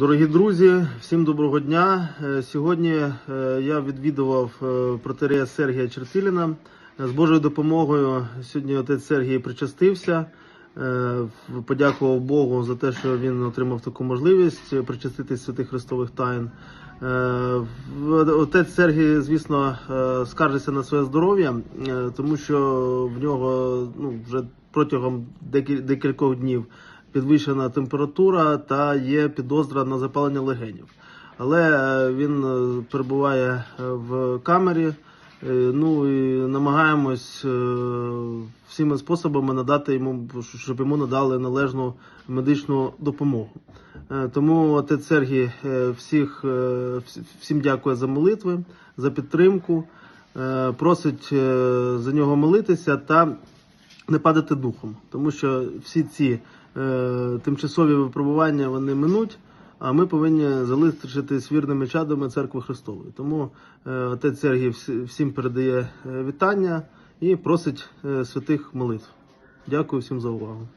Дорогі друзі, всім доброго дня. Е, Сьогодні е, я відвідував е, протерея Сергія Чертиліна. З Божою допомогою сьогодні отець Сергій причастився. Подякував Богу за те, що він отримав таку можливість причаститись святих Христових таїн. Отець Сергій, звісно, скаржиться на своє здоров'я, тому що в нього ну, вже протягом декількох днів підвищена температура та є підозра на запалення легенів. Але е, він е, перебуває е, в камері. Ну і намагаємось всіма способами надати йому, щоб йому надали належну медичну допомогу. Тому отець Сергій всіх, всім дякує за молитви, за підтримку, просить за нього молитися та не падати духом, тому що всі ці тимчасові випробування вони минуть. А ми повинні залишитись вірними чадами церкви Христової. Тому е, отець Сергій всім передає е, вітання і просить е, святих молитв. Дякую всім за увагу.